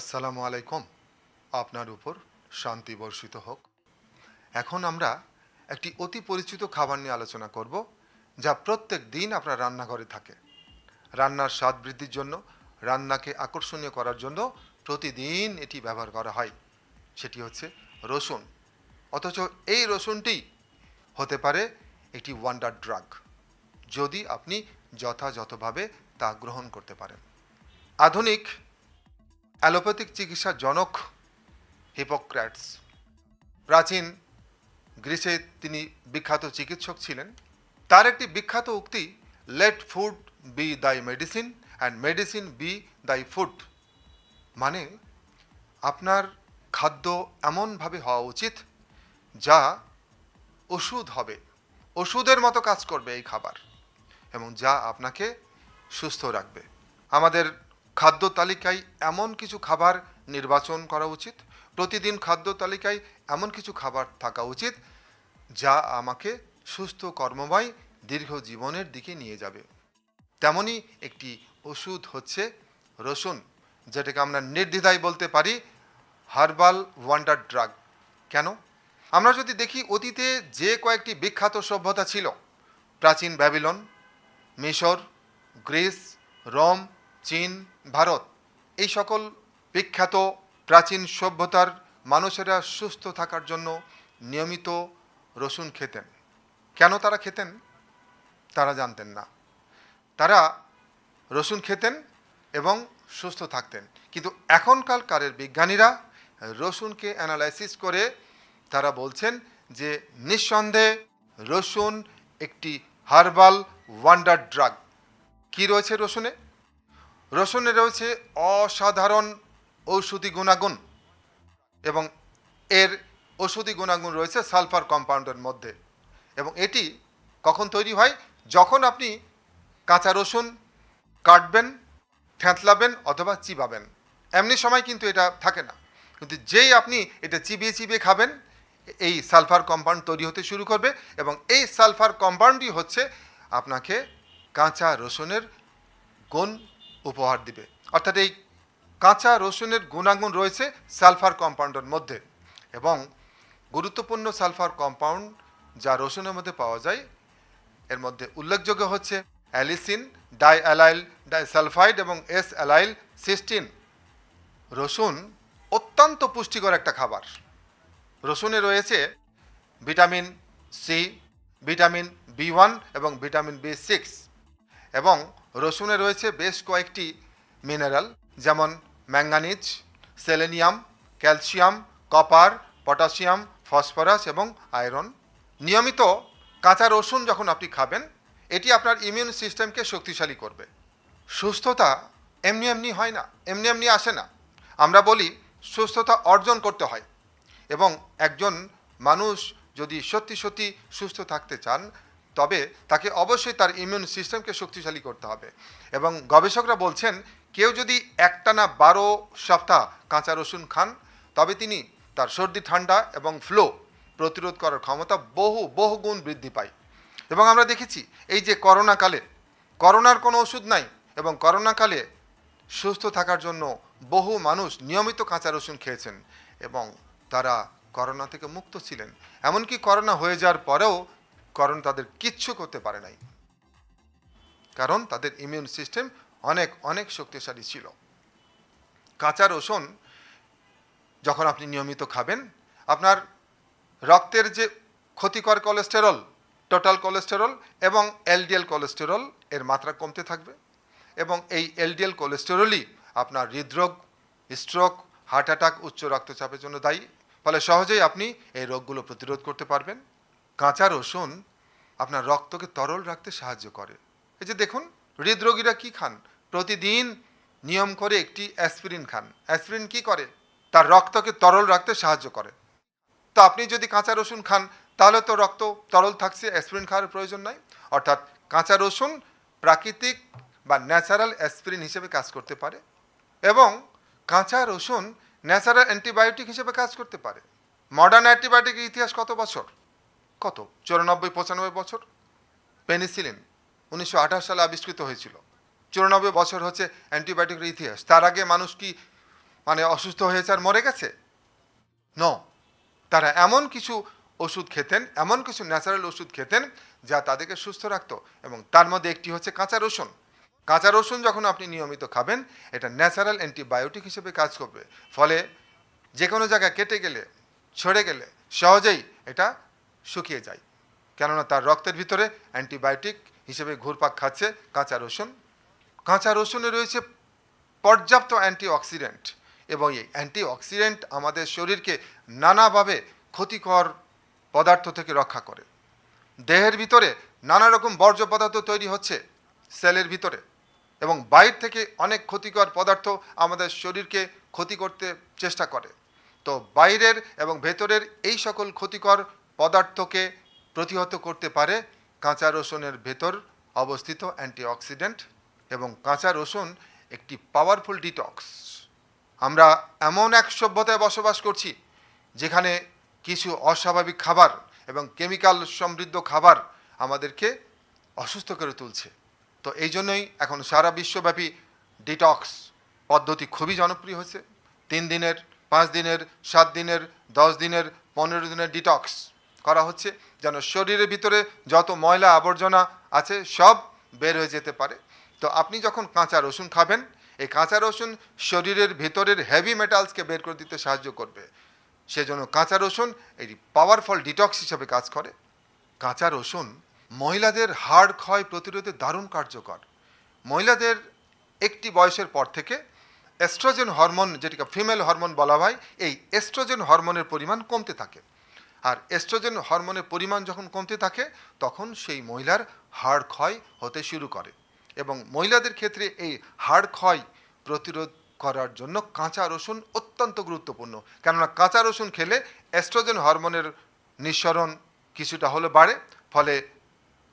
আসসালামু আলাইকুম। আপনার উপর শান্তি বর্ষিত হোক। এখন আমরা একটি অতি পরিচিত খাবার নিয়ে আলোচনা করব, যা প্রত্যেক দিন আপনার রান্নাঘরে থাকে। রান্নার স্বাদ বৃদ্ধির জন্য, রান্নাকে আকর্ষণীয় করার জন্য প্রতিদিন এটি ব্যবহার করা হয়। সেটি হচ্ছে রসুন। অথচ এই রসুনটি হতে পারে একটি ওয়ান্ডার ড্রাগ যদি আপনি যথাযথভাবে তা গ্রহণ করতে পারেন। আধুনিক অ্যালোপ্যাথিক চিকিৎসার জনক হিপোক্র্যাটস। প্রাচীন গ্রিসে তিনি বিখ্যাত চিকিৎসক ছিলেন। তার একটি বিখ্যাত উক্তি let food be thy medicine and medicine be thy food মানে আপনার খাদ্য এমনভাবে হওয়া উচিত যা ওষুধ হবে। ওষুধের মতো কাজ করবে এই খাবার এবং যা আপনাকে সুস্থ রাখবে। আমাদের খাদ্য তালিকায় এমন কিছু খাবার নির্বাচন করা উচিত। প্রতিদিন খাদ্য তালিকায় এমন কিছু খাবার থাকা উচিত যা আমাকে সুস্থ কর্মময় দীর্ঘ জীবনের দিকে নিয়ে যাবে। তেমনই একটি ওষুধ হচ্ছে রসুন, যেটাকে আমরা নির্দ্বিধায় বলতে পারি হার্বাল ওয়ান্ডার ড্রাগ। কেন? আমরা যদি দেখি অতীতে যে কয়েকটি বিখ্যাত সভ্যতা ছিল, প্রাচীন ব্যাবিলন, মিশর, গ্রিস, রোম চীন, ভারত, এই সকল বিখ্যাত প্রাচীন সভ্যতার মানুষেরা সুস্থ থাকার জন্য নিয়মিত রসুন খেতেন। কেন তারা খেতেন? তারা জানতেন না। তারা রসুন খেতেন এবং সুস্থ থাকতেন। কিন্তু এখনকার কারের বিজ্ঞানীরা রসুনকে অ্যানালাইসিস করে তারা বলছেন যে, নিঃসন্দেহে রসুন একটি হার্বাল ওয়ান্ডার ড্রাগ। কি রয়েছে রসুনে? রসুনে রয়েছে অসাধারণ ঔষধি গুণাগুণ এবং এর ওষুধি গুণাগুণ রয়েছে সালফার কম্পাউন্ডের মধ্যে। এবং এটি কখন তৈরি হয়? যখন আপনি কাঁচা রসুন কাটবেন থ্যাঁতলাবেন অথবা চিবাবেন। এমনি সময় কিন্তু এটা থাকে না। কিন্তু যেই আপনি এটা চিবিয়ে চিবিয়ে খাবেন, এই সালফার কম্পাউন্ড তৈরি হতে শুরু করবে এবং এই সালফার কম্পাউন্ডই হচ্ছে আপনাকে কাঁচা রসুনের গুণ উপহার দিবে। অর্থাৎ এই কাঁচা রসুনের গুণাগুণ রয়েছে সালফার কম্পাউন্ডের মধ্যে এবং গুরুত্বপূর্ণ সালফার কম্পাউন্ড যা রসুনের মধ্যে পাওয়া যায়, এর মধ্যে উল্লেখযোগ্য হচ্ছে অ্যালিসিন ডাই অ্যালাইল ডাইসালফাইড এবং এস অ্যালাইল সিস্টিন। রসুন অত্যন্ত পুষ্টিকর একটা খাবার। রসুনে রয়েছে vitamin C, vitamin B one এবং ভিটামিন বি সিক্স এবং রসুনে রয়েছে বেশ কয়েকটি মিনারেল যেমন manganese, selenium, calcium, copper, potassium, phosphorus এবং আয়রন। নিয়মিত কাঁচা রসুন যখন আপনি খাবেন, এটি আপনার ইমিউন সিস্টেমকে শক্তিশালী করবে। সুস্থতা এমনি এমনি হয় না, এমনি এমনি আসে না। আমরা বলি সুস্থতা অর্জন করতে হয়। এবং একজন মানুষ যদি সত্যি সত্যি সুস্থ থাকতে চান তবে তাকে অবশ্যই তার ইমিউন সিস্টেমকে শক্তিশালী করতে হবে। এবং গবেষকরা বলছেন, কেউ যদি একটানা বারো সপ্তাহ কাঁচা রসুন খান, তবে তিনি তার সর্দি, ঠান্ডা এবং ফ্লো প্রতিরোধ করার ক্ষমতা বহু বহু গুণ বৃদ্ধি পায়। এবং আমরা দেখেছি, এই যে করোনাকালে করোনার কোনো ওষুধ নাই এবং করোনাকালে সুস্থ থাকার জন্য বহু মানুষ নিয়মিত কাঁচা রসুন খেয়েছেন এবং তারা করোনা থেকে মুক্ত ছিলেন। এমনকি করোনা হয়ে যাওয়ার পরেও করোনা তাদের কিচ্ছু করতে পারে নাই। কারণ তাদের ইমিউন সিস্টেম অনেক অনেক শক্তিশালী ছিল। কাঁচা রসুন যখন আপনি নিয়মিত খাবেন, আপনার রক্তের যে ক্ষতিকর কোলেস্টেরল টোটাল কোলেস্টেরল এবং এলডিএল কোলেস্টেরল এর মাত্রা কমতে থাকবে এবং এই এলডিএল কোলেস্টেরলই আপনার হৃদরোগ স্ট্রোক হার্ট অ্যাটাক উচ্চ রক্তচাপের জন্য দায়ী। ফলে সহজেই আপনি এই রোগগুলো প্রতিরোধ করতে পারবেন। কাঁচা রসুন আপনার রক্তকে তরল রাখতে সাহায্য করে। এই যে দেখুন, হৃদরোগীরা কি খান? প্রতিদিন নিয়ম করে একটি অ্যাসপিরিন খান। অ্যাসপিরিন কি করে? তার রক্তকে তরল রাখতে সাহায্য করে। তো আপনি যদি কাঁচা রসুন খান, তাহলে তো রক্ত তরল থাকছে, অ্যাসপিরিন খাওয়ার প্রয়োজন নাই। অর্থাৎ কাঁচা রসুন প্রাকৃতিক বা ন্যাচারাল অ্যাসপিরিন হিসেবে কাজ করতে পারে এবং কাঁচা রসুন ন্যাচারাল অ্যান্টিবায়োটিক হিসেবে কাজ করতে পারে। মডার্ন অ্যান্টিবায়োটিকের ইতিহাস কত বছর? কত? চুরানব্বই, পঁচানব্বই বছর? পেনিসিলিন উনিশশো আঠাশ সালে আবিষ্কৃত হয়েছিল। চুরানব্বই বছর হচ্ছে অ্যান্টিবায়োটিকের ইতিহাস। তার আগে মানুষ কি মানে অসুস্থ হয়েছে আর মরে গেছে? ন তারা এমন কিছু ওষুধ খেতেন, এমন কিছু ন্যাচারাল ওষুধ খেতেন যা তাদেরকে সুস্থ রাখতো এবং তার মধ্যে একটি হচ্ছে কাঁচা রসুন। কাঁচা রসুন যখন আপনি নিয়মিত খাবেন, এটা ন্যাচারাল অ্যান্টিবায়োটিক হিসেবে কাজ করবে। ফলে যে কোনো জায়গায় কেটে গেলে, ছড়ে গেলে, সহজেই এটা শুকিয়ে যায়। কেননা তার রক্তের ভিতরে অ্যান্টিবায়োটিক হিসেবে ঘুরপাক খাচ্ছে কাঁচা রসুন। কাঁচা রসুনে রয়েছে পর্যাপ্ত অ্যান্টিঅক্সিডেন্ট এবং এই অ্যান্টিঅক্সিডেন্ট আমাদের শরীরকে নানাভাবে ক্ষতিকর পদার্থ থেকে রক্ষা করে। দেহের ভিতরে নানা রকম বর্জ্য পদার্থ তৈরি হচ্ছে সেলের ভিতরে এবং বাইর থেকে অনেক ক্ষতিকর পদার্থ আমাদের শরীরকে ক্ষতি করতে চেষ্টা করে। তো বাইরের এবং ভেতরের এই সকল ক্ষতিকর পদার্থকে প্রতিহত করতে পারে কাঁচা রসুনের ভেতর অবস্থিত অ্যান্টিঅক্সিডেন্ট এবং কাঁচা রসুন একটি পাওয়ারফুল ডিটক্স। আমরা এমন এক সভ্যতায় বসবাস করছি যেখানে কিছু অস্বাভাবিক খাবার এবং কেমিক্যাল সমৃদ্ধ খাবার আমাদেরকে অসুস্থ করে তুলছে। তো এই জন্যই এখন সারা বিশ্বব্যাপী ডিটক্স পদ্ধতি খুবই জনপ্রিয় হয়েছে। তিন দিনের, পাঁচ দিনের, সাত দিনের, দশ দিনের, পনেরো দিনের ডিটক্স করা হচ্ছে, যেন শরীরের ভিতরে যত ময়লা আবর্জনা আছে সব বের হয়ে যেতে পারে। তো আপনি যখন কাঁচা রসুন খাবেন, এই কাঁচা রসুন শরীরের ভেতরের হেভি মেটালসকে বের করে দিতে সাহায্য করবে। সেজন্য কাঁচা রসুন এই পাওয়ারফুল ডিটক্স হিসেবে কাজ করে। কাঁচা রসুন মহিলাদের হাড় ক্ষয় প্রতিরোধে দারুণ কার্যকর। মহিলাদের একটি বয়সের পর থেকে এস্ট্রোজেন হরমোন যেটাকে ফিমেল হরমোন বলা হয়, এই এস্ট্রোজেন হরমোনের পরিমাণ কমতে থাকে। আর এস্ট্রোজেন হরমোনের পরিমাণ যখন কমতে থাকে, তখন সেই মহিলার হাড় ক্ষয় হতে শুরু করে এবং মহিলাদের ক্ষেত্রে এই হাড় ক্ষয় প্রতিরোধ করার জন্য কাঁচা রসুন অত্যন্ত গুরুত্বপূর্ণ। কেননা কাঁচা রসুন খেলে এস্ট্রোজেন হরমোনের নিঃসরণ কিছুটা হলে বাড়ে, ফলে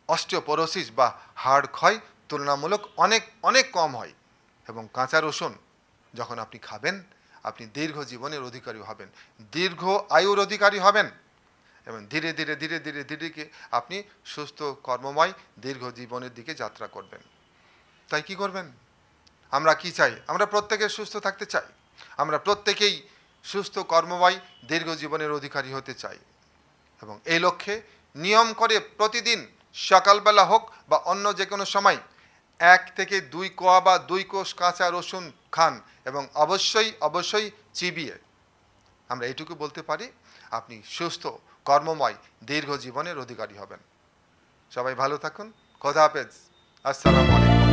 অস্টিওপোরোসিস বা হাড় ক্ষয় তুলনামূলক অনেক অনেক কম হয় এবং কাঁচা রসুন যখন আপনি খাবেন, আপনি দীর্ঘ জীবনের অধিকারী হবেন, দীর্ঘ আয়ুর অধিকারী হবেন। এবং ধীরে ধীরে ধীরে ধীরে ধীরে আপনি সুস্থ, কর্মময়, দীর্ঘ জীবনের দিকে যাত্রা করবেন। তাই কি করবেন? আমরা কি চাই? আমরা প্রত্যেকে সুস্থ থাকতে চাই। আমরা প্রত্যেকেই সুস্থ, কর্মময়, দীর্ঘ জীবনের অধিকারী হতে চাই। এবং এই লক্ষ্যে নিয়ম করে প্রতিদিন সকালবেলা হোক বা অন্য যে কোনো সময় এক থেকে দুই কোয়া বা দুই কোষ কাঁচা রসুন খান এবং অবশ্যই অবশ্যই চিবিয়ে। আমরা এইটুকু বলতে পারি আপনি সুস্থ কর্মময় দীর্ঘ জীবনের অধিকারী হবেন। সবাই ভালো থাকুন। খোদা হাফেজ। আসসালামু আলাইকুম।